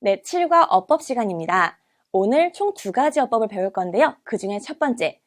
네, 7과 어법 시간입니다. 오늘 총 두 가지 어법을 배울 건데요. 그 중에 첫 번째,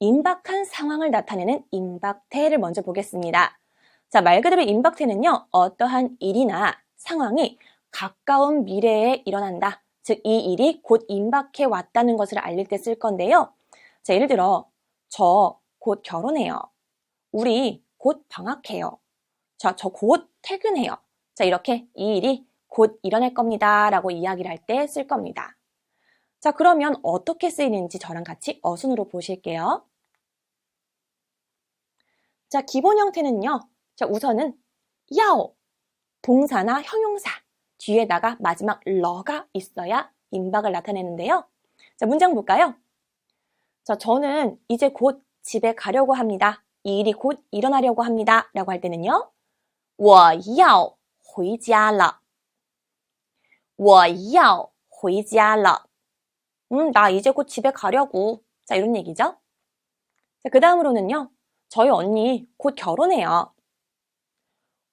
임박한 상황을 나타내는 임박태를 먼저 보겠습니다. 자, 말 그대로 임박태는요, 어떠한 일이나 상황이 가까운 미래에 일어난다. 즉, 이 일이 곧 임박해 왔다는 것을 알릴 때 쓸 건데요. 자, 예를 들어, 저 곧 결혼해요. 우리 곧 방학해요. 자, 저 곧 퇴근해요. 자, 이렇게 이 일이 곧 일어날 겁니다. 라고 이야기를 할 때 쓸 겁니다. 자, 그러면 어떻게 쓰이는지 저랑 같이 어순으로 보실게요. 자, 기본 형태는요. 자, 우선은 야오, 동사나 형용사, 뒤에다가 마지막 러가 있어야 임박을 나타내는데요. 자, 문장 볼까요? 자, 저는 이제 곧 집에 가려고 합니다. 이 일이 곧 일어나려고 합니다. 라고 할 때는요. 我要回家了. 我要回家了. 음, 나 이제 곧 집에 가려고. 자, 이런 얘기죠. 자, 그 다음으로는요. 저희 언니 곧 결혼해요.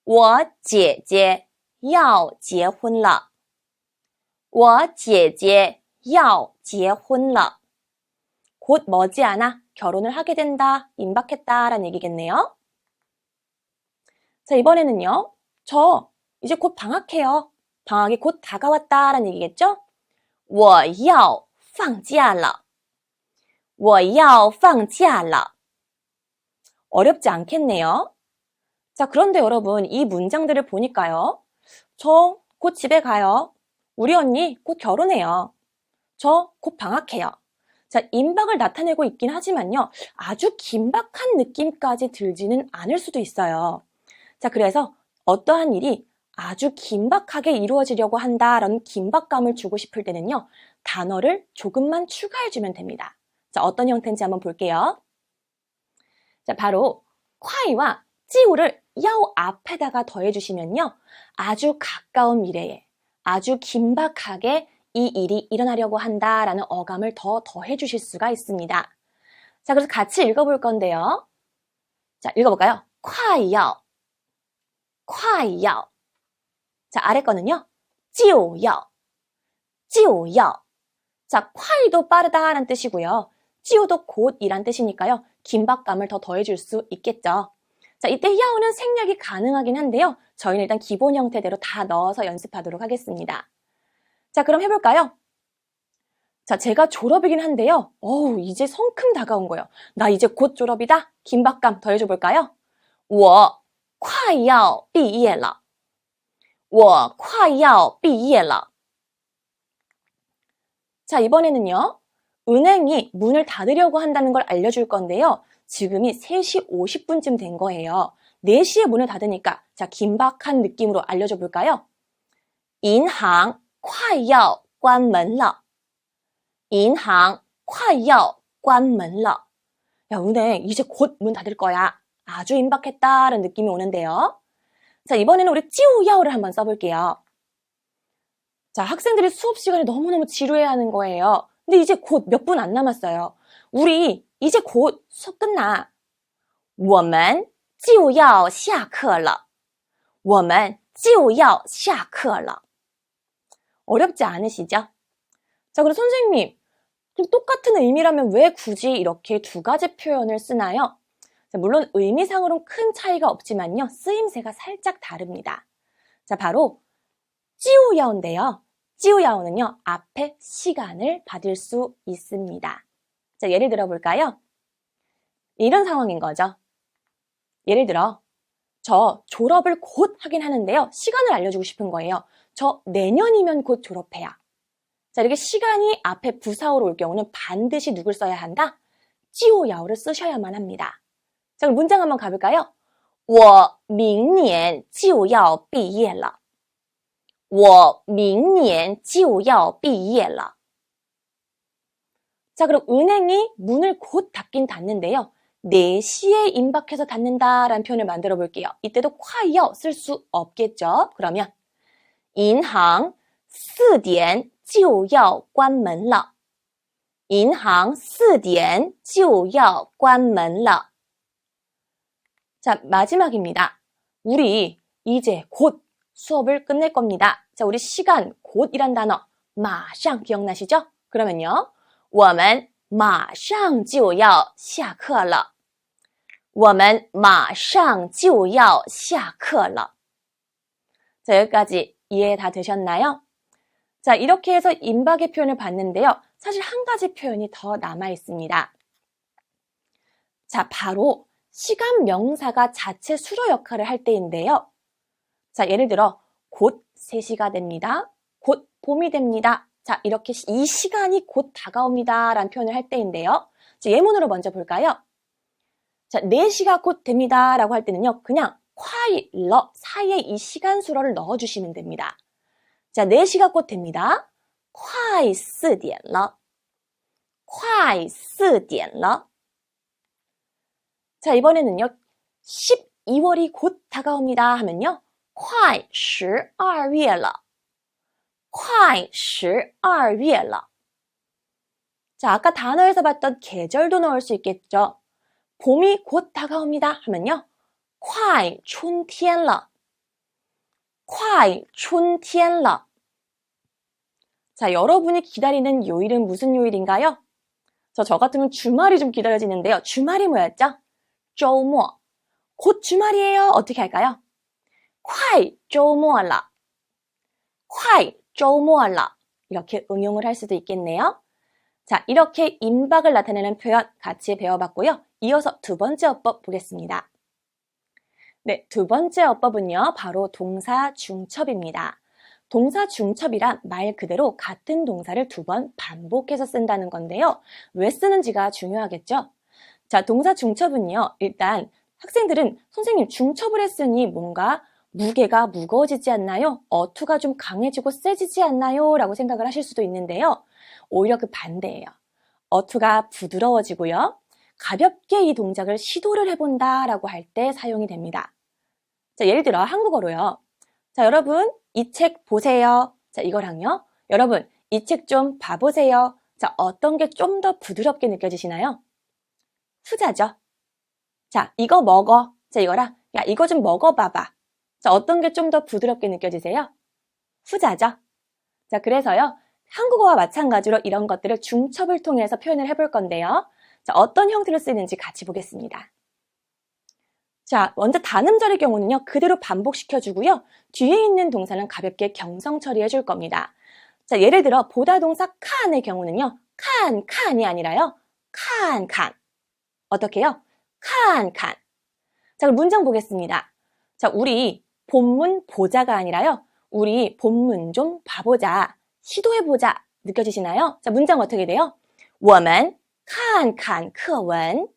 我姐姐要结婚了.我姐姐要结婚了. 곧 머지않아 결혼을 하게 된다, 임박했다 라는 얘기겠네요. 자, 이번에는요. 저 이제 곧 방학해요. 방학이 곧 다가왔다 라는 얘기겠죠? 我要放假了.我要放假了. 어렵지 않겠네요. 자, 그런데 여러분, 이 문장들을 보니까요. 저 곧 집에 가요. 우리 언니 곧 결혼해요. 저 곧 방학해요. 자, 임박을 나타내고 있긴 하지만요. 아주 긴박한 느낌까지 들지는 않을 수도 있어요. 자, 그래서 어떠한 일이 아주 긴박하게 이루어지려고 한다라는 긴박감을 주고 싶을 때는요. 단어를 조금만 추가해주면 됩니다. 자, 어떤 형태인지 한번 볼게요. 자, 바로 콰이와 찌우를 야오 앞에다가 더해주시면요. 아주 가까운 미래에 아주 긴박하게 이 일이 일어나려고 한다라는 어감을 더 더해주실 수가 있습니다. 자, 그래서 같이 읽어볼 건데요. 자, 읽어볼까요? 콰이야오, 콰이야오. 자, 아래 거는요. 찌오야오, 찌오야오. 자, 콰이도 빠르다라는 뜻이고요. 찌오도 곧이란 뜻이니까요. 긴박감을 더 더해줄 수 있겠죠. 자, 이때 야오는 생략이 가능하긴 한데요. 저희는 일단 기본 형태대로 다 넣어서 연습하도록 하겠습니다. 자, 그럼 해볼까요? 자, 제가 졸업이긴 한데요. 어우, 이제 성큼 다가온 거예요. 나 이제 곧 졸업이다? 긴박감 더해줘 볼까요? 我快要毕业了. 我快要毕业了. 자, 이번에는요. 은행이 문을 닫으려고 한다는 걸 알려줄 건데요. 지금이 3시 50분쯤 된 거예요. 4시에 문을 닫으니까 자, 긴박한 느낌으로 알려줘 볼까요? 银行快要关门了.银行快要关门了. 야, 은행 이제 곧 문 닫을 거야. 아주 임박했다라는 느낌이 오는데요. 자, 이번에는 우리 찌우야오를 한번 써볼게요. 자, 학생들이 수업 시간에 너무너무 지루해하는 거예요. 근데 이제 곧 몇 분 안 남았어요. 우리 이제 곧 수업 끝나. 我们就要下课了.我们就要下课了. 어렵지 않으시죠? 자, 그럼 선생님, 똑같은 의미라면 왜 굳이 이렇게 두 가지 표현을 쓰나요? 자, 물론 의미상으로는 큰 차이가 없지만요. 쓰임새가 살짝 다릅니다. 자, 바로 찌우야오인데요. 찌우야오는요. 앞에 시간을 받을 수 있습니다. 자, 예를 들어 볼까요? 이런 상황인 거죠. 예를 들어 저 졸업을 곧 하긴 하는데요. 시간을 알려주고 싶은 거예요. 저 내년이면 곧 졸업해요. 자, 이렇게 시간이 앞에 부사어로 올 경우는 반드시 누굴 써야 한다? 찌오야오를 쓰셔야만 합니다. 자, 그럼 문장 한번 가볼까요? 我明年就要毕业了.我明年就要毕业了. 자, 그럼 은행이 문을 곧 닫긴 닫는데요. 4시에 임박해서 닫는다라는 표현을 만들어 볼게요. 이때도 콰이어 쓸 수 없겠죠? 그러면 银行4点就要关门了.银行4点就要关门了. 자, 마지막입니다. 우리 이제 곧 수업을 끝낼 겁니다. 자, 우리 시간, 곧이란 단어, 马上 기억나시죠? 그러면요. 我们马上就要下课了.我们马上就要下课了. 자, 여기까지 이해 다 되셨나요? 자, 이렇게 해서 임박의 표현을 봤는데요. 사실 한 가지 표현이 더 남아 있습니다. 자, 바로 시간 명사가 자체 수로 역할을 할 때인데요. 자, 예를 들어 곧 3시가 됩니다. 곧 봄이 됩니다. 자, 이렇게 이 시간이 곧 다가옵니다. 라는 표현을 할 때인데요. 자, 예문으로 먼저 볼까요? 자, 4시가 곧 됩니다. 라고 할 때는요. 그냥 콰이러 사이에 이 시간 수로를 넣어주시면 됩니다. 자, 4시가 곧 됩니다. 快4点了.快4点了. 자, 이번에는요. 12월이 곧 다가옵니다 하면요. 快12月了.快12月了. 자, 아까 단어에서 봤던 계절도 넣을 수 있겠죠. 봄이 곧 다가옵니다 하면요. 快春天了.快春天了. 자, 여러분이 기다리는 요일은 무슨 요일인가요? 저, 저 같으면 주말이 좀 기다려지는데요. 주말이 뭐였죠? 周末. 곧 주말이에요. 어떻게 할까요? 快周末了.快周末了. 이렇게 응용을 할 수도 있겠네요. 자, 이렇게 임박을 나타내는 표현 같이 배워봤고요. 이어서 두 번째 어법 보겠습니다. 네, 두 번째 어법은요. 바로 동사 중첩입니다. 동사 중첩이란 말 그대로 같은 동사를 두 번 반복해서 쓴다는 건데요. 왜 쓰는지가 중요하겠죠? 자, 동사 중첩은요. 일단 학생들은 선생님 중첩을 했으니 뭔가 무게가 무거워지지 않나요? 어투가 좀 강해지고 세지지 않나요? 라고 생각을 하실 수도 있는데요. 오히려 그 반대예요. 어투가 부드러워지고요. 가볍게 이 동작을 시도를 해본다 라고 할 때 사용이 됩니다. 자, 예를 들어 한국어로요. 자, 여러분, 이 책 보세요. 자, 이거랑요. 여러분, 이 책 좀 봐보세요. 자, 어떤 게 좀 더 부드럽게 느껴지시나요? 후자죠. 자, 이거 먹어. 자, 이거랑, 야, 이거 좀 먹어봐봐. 자, 어떤 게 좀 더 부드럽게 느껴지세요? 후자죠. 자, 그래서요. 한국어와 마찬가지로 이런 것들을 중첩을 통해서 표현을 해볼 건데요. 자, 어떤 형태로 쓰이는지 같이 보겠습니다. 자, 먼저 단음절의 경우는요, 그대로 반복시켜주고요. 뒤에 있는 동사는 가볍게 경성 처리해줄 겁니다. 자, 예를 들어, 보다 동사 칸의 경우는요, 칸, 칸이 아니라요, 칸, 칸. 어떻게 해요? 칸, 칸. 자, 그럼 문장 보겠습니다. 자, 우리 본문 보자가 아니라요, 우리 본문 좀 봐보자, 시도해보자. 느껴지시나요? 자, 문장 어떻게 돼요? 我们看看课文.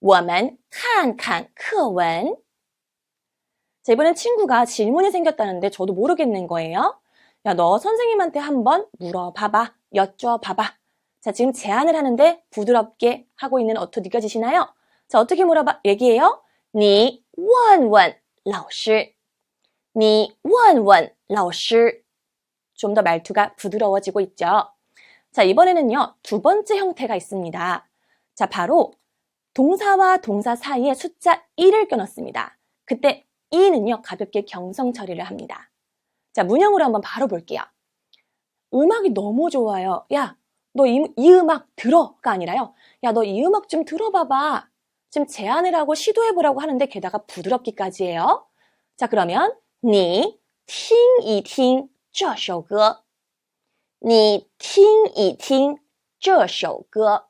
我们看看课文. 자, 이번엔 친구가 질문이 생겼다는데 저도 모르겠는 거예요. 야, 너 선생님한테 한번 물어봐봐. 여쭤봐봐. 자, 지금 제안을 하는데 부드럽게 하고 있는 어투 느껴지시나요? 자, 어떻게 물어봐? 얘기해요. 你问问老师.你问问老师. 좀 더 말투가 부드러워지고 있죠. 자, 이번에는요, 두 번째 형태가 있습니다. 자, 바로 동사와 동사 사이에 숫자 1을 껴넣습니다. 그때 2는요, 가볍게 경성 처리를 합니다. 자, 문형으로 한번 바로 볼게요. 음악이 너무 좋아요. 야, 너 이 음악 들어가 아니라요. 야, 너 이 음악 좀 들어봐봐. 지금 제안을 하고 시도해보라고 하는데 게다가 부드럽기까지 해요. 자, 그러면 你听一听这首歌.你听一听这首歌.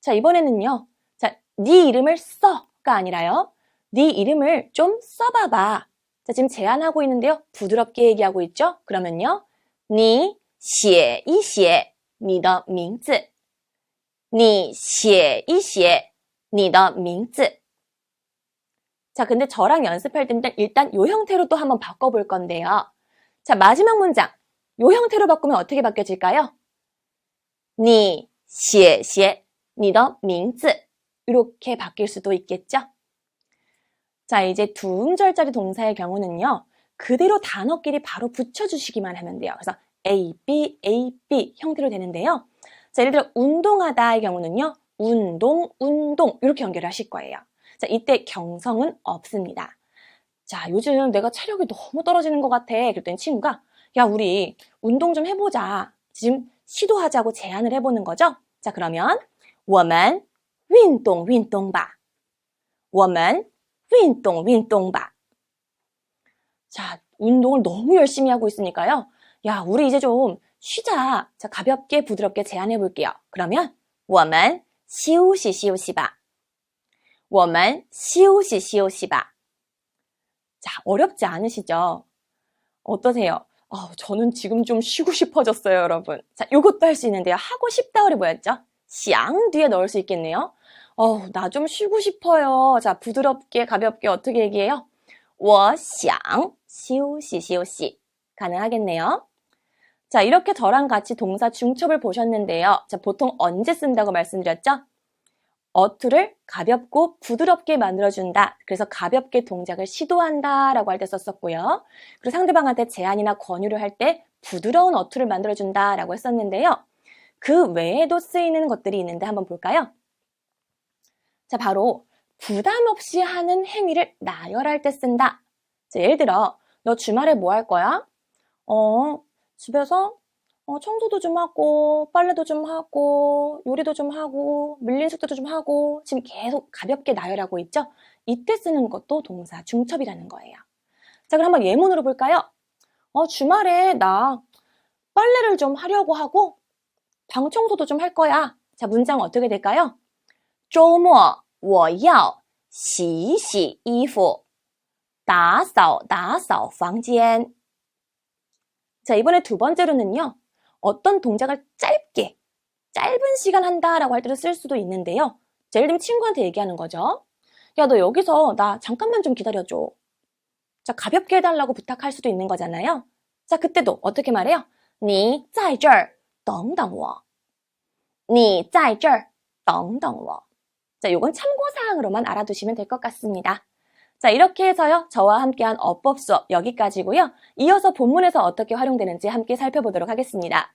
자, 이번에는요. 자, 네 이름을 써가 아니라요. 네 이름을 좀 써봐봐. 자, 지금 제안하고 있는데요. 부드럽게 얘기하고 있죠? 그러면요. 你 写一写你的名字.你写一写你的名字. 자, 근데 저랑 연습할 때는 일단 요 형태로 또 한번 바꿔볼 건데요. 자, 마지막 문장. 요 형태로 바꾸면 어떻게 바뀌어질까요? 你写写你的名字 이렇게 바뀔 수도 있겠죠? 자, 이제 두 음절짜리 동사의 경우는요. 그대로 단어끼리 바로 붙여주시기만 하면 돼요. 그래서 A, B, A, B 형태로 되는데요. 자, 예를 들어 운동하다의 경우는요. 운동, 운동 이렇게 연결을 하실 거예요. 자, 이때 경성은 없습니다. 자, 요즘 내가 체력이 너무 떨어지는 것 같아. 그랬더니 친구가, 야, 우리 운동 좀 해보자. 지금 시도하자고 제안을 해보는 거죠. 자, 그러면, 我们运动运动吧.我们运动运动吧. 자, 운동을 너무 열심히 하고 있으니까요. 야, 우리 이제 좀 쉬자. 자, 가볍게 부드럽게 제안해 볼게요. 그러면 我们休息休息吧.我们休息休息吧. 자, 어렵지 않으시죠? 어떠세요? 아, 저는 지금 좀 쉬고 싶어졌어요, 여러분. 자, 요것도 할 수 있는데요. 하고 싶다 우리 뭐였죠? 想 뒤에 넣을 수 있겠네요. 어, 나 좀 쉬고 싶어요. 자, 부드럽게 가볍게 어떻게 얘기해요? 我想休息休息 가능하겠네요. 자, 이렇게 저랑 같이 동사 중첩을 보셨는데요. 자, 보통 언제 쓴다고 말씀드렸죠? 어투를 가볍고 부드럽게 만들어준다. 그래서 가볍게 동작을 시도한다 라고 할 때 썼었고요. 그리고 상대방한테 제안이나 권유를 할 때 부드러운 어투를 만들어준다 라고 했었는데요. 그 외에도 쓰이는 것들이 있는데 한번 볼까요? 자, 바로 부담 없이 하는 행위를 나열할 때 쓴다. 자, 예를 들어, 너 주말에 뭐 할 거야? 어, 집에서 어, 청소도 좀 하고, 빨래도 좀 하고, 요리도 좀 하고, 밀린 숙제도 좀 하고, 지금 계속 가볍게 나열하고 있죠? 이때 쓰는 것도 동사 중첩이라는 거예요. 자, 그럼 한번 예문으로 볼까요? 어, 주말에 나 빨래를 좀 하려고 하고, 방 청소도 좀 할 거야. 자, 문장 어떻게 될까요? 周末我要洗洗衣服,打扫打扫房间. 자, 이번에 두 번째로는요. 어떤 동작을 짧게, 짧은 시간 한다라고 할 때도 쓸 수도 있는데요. 자, 예를 들면 친구한테 얘기하는 거죠. 야, 너 여기서 나 잠깐만 좀 기다려줘. 자, 가볍게 해달라고 부탁할 수도 있는 거잖아요. 자, 그때도 어떻게 말해요? 你在这儿等等我.你在这儿等等我. 자, 요건 참고사항으로만 알아두시면 될 것 같습니다. 자, 이렇게 해서요, 저와 함께한 어법 수업 여기까지고요. 이어서 본문에서 어떻게 활용되는지 함께 살펴보도록 하겠습니다.